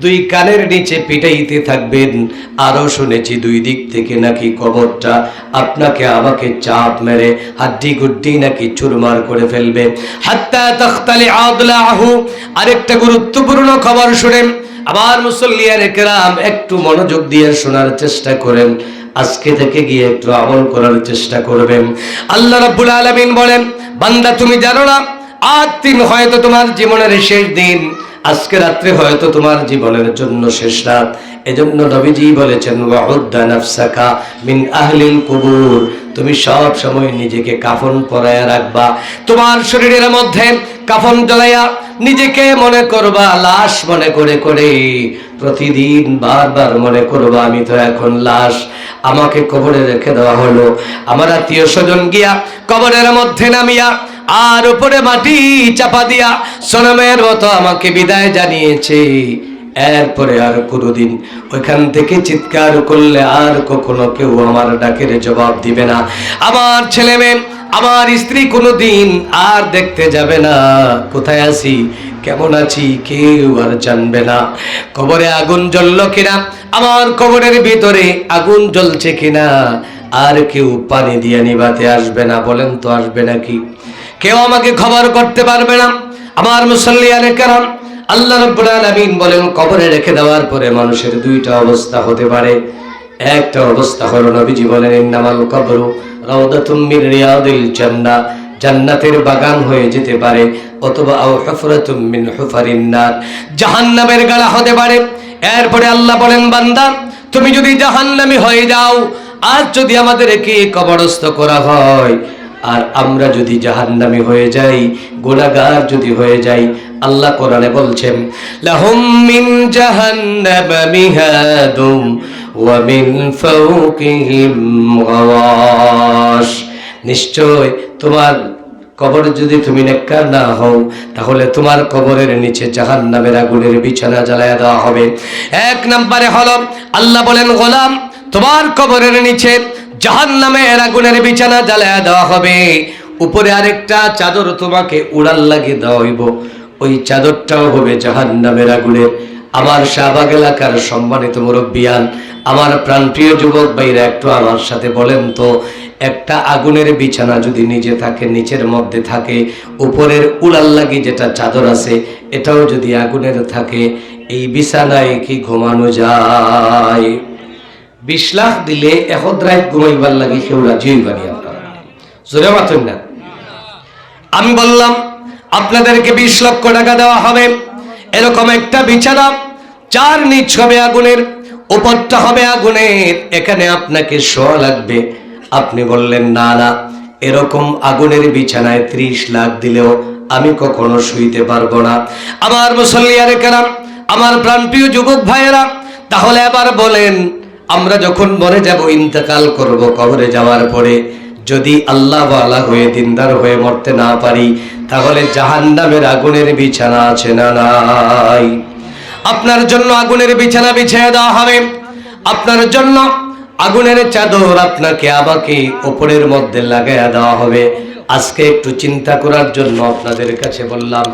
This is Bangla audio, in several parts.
দুই কানের নিচে পিটাইতে থাকবেন। আরও শুনেছি দুই দিক থেকে নাকি কবরটা আপনাকে আমাকে চাপ মেরে হাড্ডি গুড্ডি নাকি চুরমার করে ফেলবে। হাত্তা তখতালি আদলাহু। আরেকটা গুরুত্বপূর্ণ খবর শুনেন। আবার মুসল্লিয়ার একরাম একটু মনোযোগ দিয়ে শোনার চেষ্টা করেন। আজকে থেকে গিয়ে একটু আমল করার চেষ্টা করবেন। আল্লাহ রাব্বুল আলামিন বলেন, বান্দা তুমি জানো না, আজ দিন হয়তো তোমার জীবনের শেষ দিন। আজকে রাত্রে হয়তো তোমার জীবনের জন্য শেষ রাত। এজন্য নবীজি বলেছেন ওয়াহুদ্দা নাফসাকা মিন আহলিল কুবুর। তুমি সব সময় নিজেকে কাফন পরায়া রাখবা। তোমার শরীরের মধ্যে কাফন জ্বলাইয়া নিজেকে মনে করবা, লাশ মনে করে করে প্রতিদিন বারবার মনে করবা, আমি তো এখন লাশ। আমাকে কবরে রেখে দেওয়া হলো। আমার আত্মীয় স্বজন গিয়া কবরের মধ্যে নামিয়া আর উপরে মাটি চাপা দিয়া সোনামের মতো আমাকে বিদায় জানিয়েছে। এরপরে আর কোনোদিন ওইখান থেকে চিৎকার করলে আর কখনো কেউ আমার ডাকের জবাব দিবে না। আমার ছেলে মেয়ে, আমার স্ত্রী কোনোদিন আর দেখতে যাবে না। কোথায় আছি? কেমন আছি? কেউ আর জানবে না। কবরে আগুন জ্বলল কিনা? আমার কবরের ভিতরে আগুন জ্বলছে কিনা? আর কেউ পানি দিয়ে নিবাতে আসবে না। বলেন তো আসবে নাকি? কেউ আমাকে খবর করতে পারবে না। আমার মুসল্লিয়ানে কেরাম, আল্লাহ রাব্বুল আলামিন বলেন, কবরে রেখে দেওয়ার পরে মানুষের দুইটা অবস্থা হতে পারে। একটা অবস্থা হলো নবীজি বলেন, ইন্নামাল কবরু রাউদাতুম মিন রিয়াদিল জান্নাহ জান্নাতের বাগান হয়ে যেতে পারে, অথবা আও হুফরাতুম মিন হুফারিন নার। জাহান্নামের গাড়া হতে পারে। এরপরে আল্লাহ বলেন, বান্দা, তুমি যদি জাহান্নামী হয়ে যাও আজ যদি আমাদেরকে কবরস্থ করা হয় আর আমরা যদি জাহান্নামী হয়ে যাই গুনাহগার যদি হয়ে যাই, আল্লাহ কোরআনে বলছেন, লাহুম মিন জাহান্নাম মিহাদুম ওয়া মিন ফাওকিহিম গাওয়াশ। নিশ্চয় তোমার কবর যদি তুমি নেককার না হও, তাহলে তোমার কবরের নিচে জাহান্নামের আগুনের বিছানা জ্বালায় দেওয়া হবে। এক নম্বরে হলো, আল্লাহ বলেন, গোলাম, তোমার কবরের নিচে জাহান নামের আগুনের বিছানা জ্বালায় দেওয়া হবে। উপরে আরেকটা চাদর তোমাকে উড়াল লাগিয়ে দেওয়া হইব। ওই চাদরটাও হবে জাহান নামের আগুনের আমার শাহবাগ এলাকার সম্মানিত মুরব্বিয়ান, আমার প্রাণপ্রিয় যুবক ভাইরা, একটু আমার সাথে বলেন তো, একটা আগুনের বিছানা যদি নিজে থাকে, নিচের মধ্যে থাকে, উপরের উড়াল লাগি যেটা চাদর আছে, এটাও যদি আগুনের থাকে, এই বিছানায় কি ঘুমানো যায়? বিশ লাখ দিলে এখন রাত ঘুমাইবার লাগে কেউ রাজি হইবানি আপনারা। জোরে মাথুন না। আমি বললাম, আপনাদেরকে বিশ লক্ষ টাকা দেওয়া হবে। এরকম একটা বিছানা, চার নিচ হবে আগুনের উপরটা হবে আগুনের। এখানে আপনাকে শোয়া লাগবে। আপনি বললেন, না না, এরকম আগুনের বিছানায় ত্রিশ লাখ দিলেও আমি কখনো শুইতে পারব না। আমার মুসল্লিয়ারে কেরাম, আমার প্রাণপ্রিয় যুবক ভাইয়েরা, তাহলে আবার বলেন আমরা যখন মরে যাব, ইন্তেকাল করব কবরে যাওয়ার পরে, যদি আল্লাহ ওয়ালা হয়ে দিনদার হয়ে মরতে না পারি, তাহলে জাহান্নামের আগুনের বিছানা আছে না নাই? আপনার জন্য আগুনের বিছানা বিছিয়ে দেওয়া হবে। আপনার জন্য আগুনের চাদর আপনাকে আমাকে ওপরের মধ্যে লাগাইয়া দেওয়া হবে। আজকে একটু চিন্তা করার জন্য আপনাদের কাছে বললাম,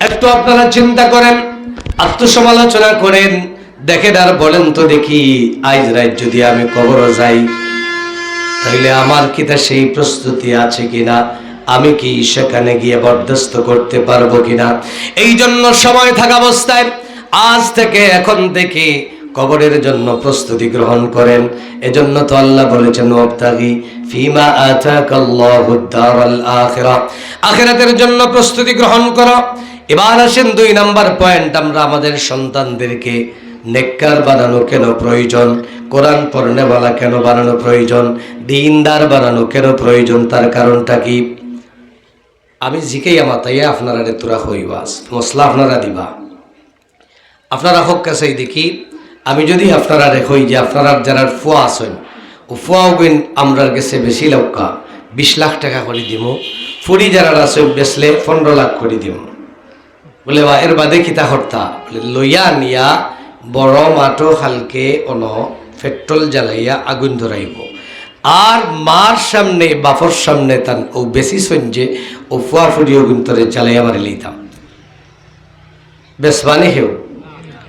একটু আপনারা চিন্তা করেন, আত্মসমালোচনা করেন দেখেন আর বলেন তো দেখি, আজ রাত যদি আমি কবর যাই, তাহলে আমার কি তা সেই প্রস্তুতি আছে কিনা? আমি কি সেখানে গিয়ে বরদাস্ত করতে পারব কিনা? এই জন্য সময় থাকা অবস্থায় আজ থেকে এখন থেকে কবরের জন্য প্রস্তুতি গ্রহণ করেন। এজন্য তো আল্লাহ বলেছেন ফিমা আতাকাল্লাহু দারাল আখিরা। আখিরাতের জন্য প্রস্তুতি গ্রহণ করো। এবার আসেন দুই নাম্বার পয়েন্ট, আমরা আমাদের সন্তানদেরকে নেককার বানানো কেন প্রয়োজন? কোরআন পড়নেওয়ালা কেন বানানো প্রয়োজন? দিনদার বানানো কেন প্রয়োজন? তার কারণটা কি? আমি জিকেই আমার তাই আপনারা তোরা হইবাস। মশলা আপনারা দিবা। আপনারা হোক কাছেই দেখি, আমি যদি আপনারা রেখই যে আপনারা যারা ফুয়া আছেন, ও ফুয়াও গইন আমরার গেছে বেশি লক্কা, বিশ লাখ টাকা করে দিব। ফুরি যারা আছে বেচলে পনেরো লাখ করে দিব। বলে বা এর বাদে কিতা হর্তা? বলে লইয়া নিয়া বড় মাটো হালকে অন পেট্রোল জ্বালাইয়া আগুন ধরাইব। আর মার সামনে বাপর সামনে তান ও বেশি সঞ্জে ও ফুয়া ফুরি আগুন তরে জ্বালাইয়া মারি লইতাম। মানে হেউ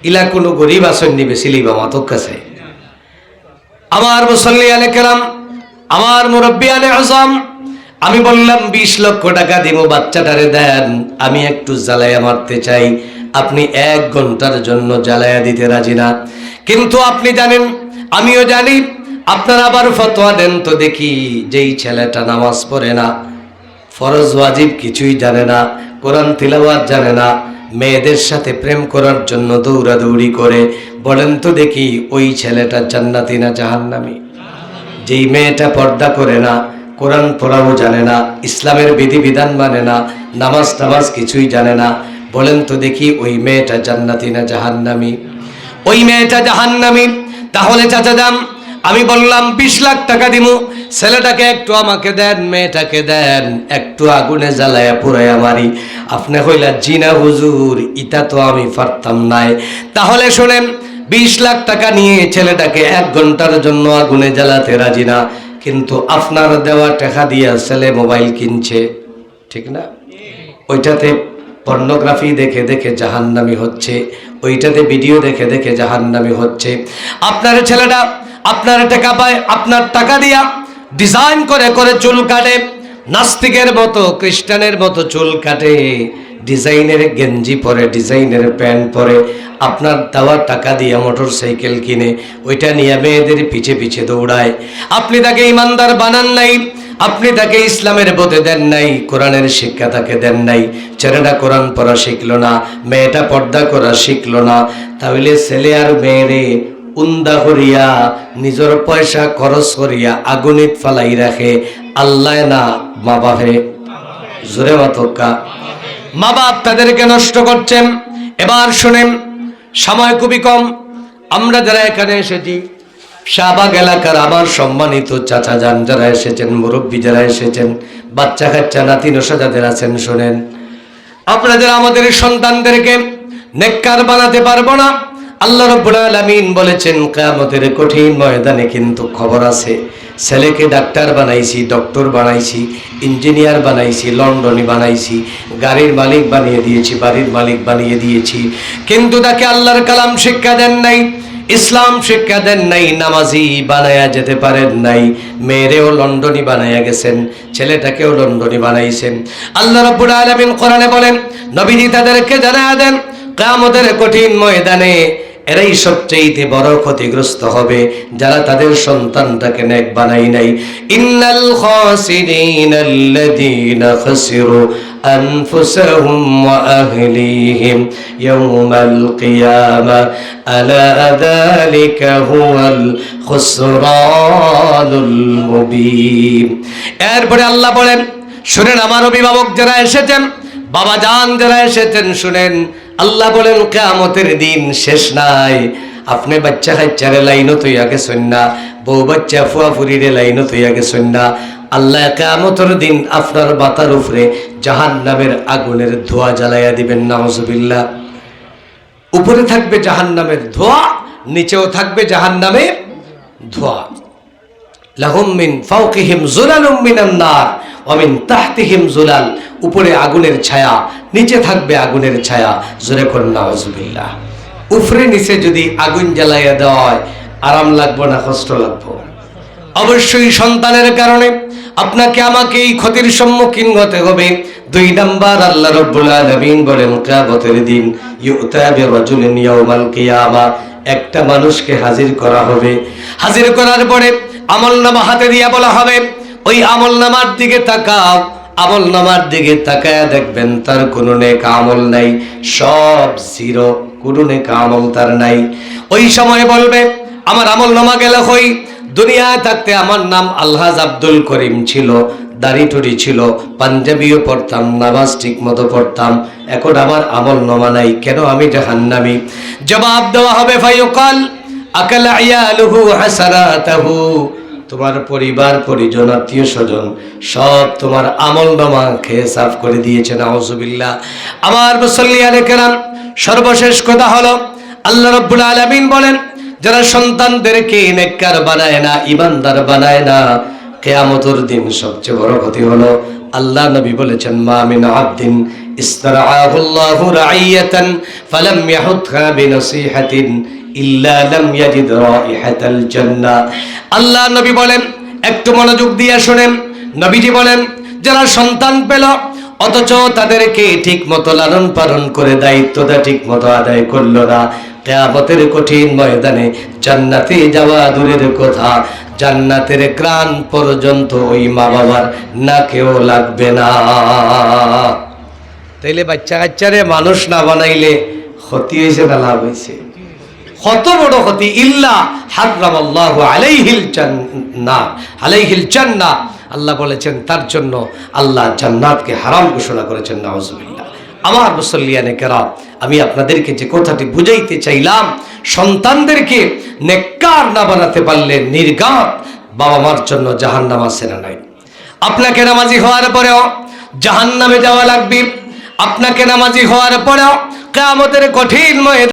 ইলা কোনো গরিব আসেননি বেশিলি বা মাতক কাছে। আমার মুসল্লি আলে কেরাম, আমার মুরব্বী আলে আজম, আমি বললাম, বিশ লক্ষ টাকা দিব, বাচ্চাটারে দেন, আমি একটু জ্বালাইয়া মারতে চাই। আপনি এক ঘণ্টার জন্য জ্বালায়া দিতে রাজি না। কিন্তু আপনি জানেন, আমিও জানি, আপনার আবার ফতোয়া দেন তো দেখি যেই ছেলেটা নামাজ পড়ে না। ফরজ ওয়াজিব কিছুই জানে না, কোরআন তিলাওয়াত জানে না, মেয়েদের সাথে প্রেম করার জন্য দৌড়াদৌড়ি করে। বলেন তো দেখি ওই ছেলেটা জান্নাতি না জাহান্নামী? যেই মেয়েটা পর্দা করে না, কোরআন পড়াও জানে না, ইসলামের বিধিবিধান মানে না নামাজ টামাজ কিছুই জানে না বলেন তো দেখি, ওই মেয়েটা জান্নাতি না জাহান্নামি? ওই মেয়েটা জাহান্নামি। তাহলে চাচা দাম, আমি বললাম, বিশ লাখ টাকা দিমু। ছেলেটাকে একটু আমাকে দেন, মেয়েটাকে দেন, একটু আগুনে জ্বালায়া পুরাইয়া মারি। আপনি হইলা জিনা হুজুর ইটা তো আমি পারতাম নাই। তাহলে শোনেন, বিশ লাখ টাকা নিয়ে ছেলেটাকে এক ঘণ্টার জন্য আগুনে জ্বালাতে রাজি না। কিন্তু আপনার দেওয়া টাকা দিয়া ছেলে মোবাইল কিনছে, ঠিক না? ওইটাতে পর্নোগ্রাফি দেখে দেখে জাহান্নামি হচ্ছে। ওইটাতে ভিডিও দেখে দেখে জাহান্নামি হচ্ছে। আপনার ছেলেটা, আপনার টাকা পায়, আপনার টাকা দিয়া ডিজাইন করে করে চুল কাটে। নাস্তিকের মতো, খ্রিস্টানের মতো চুল কাটে। ডিজাইনের গেঞ্জি পরে, ডিজাইনের প্যান্ট পরে, আপনার দেওয়া টাকা দিয়ে মোটর সাইকেল কিনে, ওইটা নিয়ে মেয়েদের পিছে পিছে দৌড়ায়। আপনি তাকে ইমানদার বানান নাই আপনি তাকে ইসলামের বোধে দেন নাই, কোরআনের শিক্ষা তাকে দেন নাই। ছেলেটা কোরআন পড়া শিখলো না, মেয়েটা পর্দা করা শিখলো না। তাহলে ছেলে আর মেয়েরে উন্দা করিয়া, নিজের পয়সা খরচ করিয়া আগুনিত ফালাই রাখে। আল্লাহ না, মা বাপে জোরে মাতকা মা বাপ তাদেরকে নষ্ট করছেন। এবার শোনেন, সময় খুবই কম। আমরা যারা এখানে এসেছি শাহবাগ এলাকার আমার সম্মানিত চাচা যান যারা এসেছেন, মুরব্বী যারা এসেছেন, বাচ্চা কাচ্চা, নাতি নসা যাদের আছেন, শোনেন। আপনাদের, আমাদের সন্তানদেরকে নেককার বানাতে পারব না। আল্লাহ রব্বুল বলেছেন, কিয়ামতের কঠিন ময়দানে কিন্তু খবর আছে। ছেলেকে ডাক্তার বানাইছি, ডক্টর বানাইছি, ইঞ্জিনিয়ার বানাইছি, লন্ডনে বানাইছি, গাড়ির মালিক বানিয়ে দিয়েছি, বাড়ির মালিক বানিয়ে দিয়েছি। কিন্তু তাকে আল্লাহর কালাম শিক্ষা দেন নাই। ইসলাম শিক্ষা দেন নাই, নামাজি বানায়া যেতে পারেন নাই। মেয়েরেও লন্ডনী বানায়া গেছেন, ছেলেটাকেও লন্ডনী বানাইছেন। আল্লাহ রব্বুল আলামিন কোরআনে বলেন, নবীজি তাদেরকে জানায়া দেন, কিয়ামতের কঠিন ময়দানে এরাই সবচেয়ে বড় ক্ষতিগ্রস্ত হবে, যারা তাদের সন্তানটাকে নেক বানাই নাই। ইন্নাল খাসিরিন আল্লাযীনা খাসিরু আনফুসাহুম ওয়া আহলিহিম ইয়াওমাল কিয়ামা আলা যালিকা হুয়াল খুসরানুল মুবীন। এরপরে আল্লাহ বলেন, শুনেন আমার অভিভাবক যারা এসেছেন, বাবা জান যারা এসেছেন, শুনেন আল্লাহ বলেন, কেয়ামতের দিন শেষ নাই। আপনি বাচ্চা কাচ্চারে লাইনও তৈয়া গেছেন না, বউ বাচ্চা ফুয়া ফুরিরে লাইনও তৈয়া গেছেন না। আল্লাহ কেয়ামতের দিন আপনার বাতার উপরে জাহান নামের আগুনের ধোয়া জ্বালাইয়া দিবেন নাহজবিল্লা উপরে থাকবে জাহান নামের ধোয়া, নিচেও থাকবে জাহান নামের ধোয়া। লাহুম মিন ফাওকিহিম ওয়া তাহতিহিম যুলাল উপরে আগুনের ছায়া, নিচে থাকবে আগুনের ছায়া, জোরে করুন নাউজুবিল্লাহ। উপরে নিচে যদি আগুন জ্বালাইয়া দেওয়া আরাম লাগবো না, কষ্ট লাগবো? অবশ্যই সন্তানের কারণে আপনাকে আমাকে এই ক্ষতির সম্মুখীন হতে হবে। দুই নাম্বার, আল্লাহ রব্বুল আলামিন বলেন, কিয়ামতের দিন ইউতা বিরাজুলিন ইয়াউমাল কিয়ামা, একটা মানুষকে হাজির করা হবে। হাজির করার পরে আমল নামা হাতে দিয়া বলা হবে ওই আমল নামার দিকে তাকাও আমল নামার দিকে তাকায় দেখবেন তার কোনো নেক আমল নাই, সব জিরো, কোনো নেক আমল তার নাই। ওই সময় বলবে, আমার আমল নামা গেল হই দুনিয়ায় থাকতে আমার নাম আলহাজ আব্দুল করিম ছিল, দাড়ি টুড়ি ছিল, পাঞ্জাবিও পড়তাম, নামাজ ঠিক মতো পড়তাম, এখন আমার আমল নমা নাই, কেন আমি জাহান্নামি? জবাব দেওয়া হবে ফাইকাল আকাল আয়ালুহু হাসারাতাহু। তোমার পরিবার, পরিজন, আত্মীয় স্বজন সব তোমার আমল নামা খেয়ে সাফ করে দিয়েছে, নাউজুবিল্লাহ। আমার মুসল্লি আলেকেরাম সর্বশেষ কথা হলো, আল্লাহ রব্বুল আলামিন বলেন, যারা সন্তানদেরকে নেককার বানায় না ইমানদার বানায় না, কেয়ামতর দিন সবচেয়ে বড় ক্ষতি হলো, আল্লাহ নবী বলেছেন, মা মিন আব্দিন استرعاه الله رعية فلم يحطها بنصيحة إلا لم يجد رائحة الجنة আল্লাহ নবী বলেন একটু মনোযোগ দিয়ে শুনেন নবীজি বলেন যারা সন্তান পেল অথচ তাদেরকে ঠিক মতো লালন পালন করে দায়িত্বটা ঠিক মতো আদায় করলো না কেয়ামতের কঠিন ময়দানে জান্নাতে যাওয়া দূরের কথা জান্নাতের ক্রাণ পর্যন্ত ওই মা বাবার নাকেও লাগবে না তাইলে বাচ্চা কাচ্চারে মানুষ না বানাইলে ক্ষতি হয়েছে না লাভ হয়েছে? কত বড় ক্ষতি? ইল্লা হারাম আল্লাহ আলাইহিল জান্নাত। আলাইহিল জান্নাহ আল্লাহ বলেছেন, তার জন্য আল্লাহ জান্নাতকে হারাম ঘোষণা করেছেন, নাউজুবিল্লাহ। আমার মুসল্লিয়ানে কেরাম, আমি আপনাদেরকে যে কথাটি বুঝাইতে চাইলাম, সন্তানদেরকে নেককার না বানাতে পারলে নির্গাত বাবা মার জন্য জাহান্নাম আছে না নাই? আপনাকে নামাজি হওয়ার পরেও জাহান্নামে যাওয়া লাগবে আপনাকে নামাজি হওয়ার পরেও কেয়ামতের কঠিন ময়দানে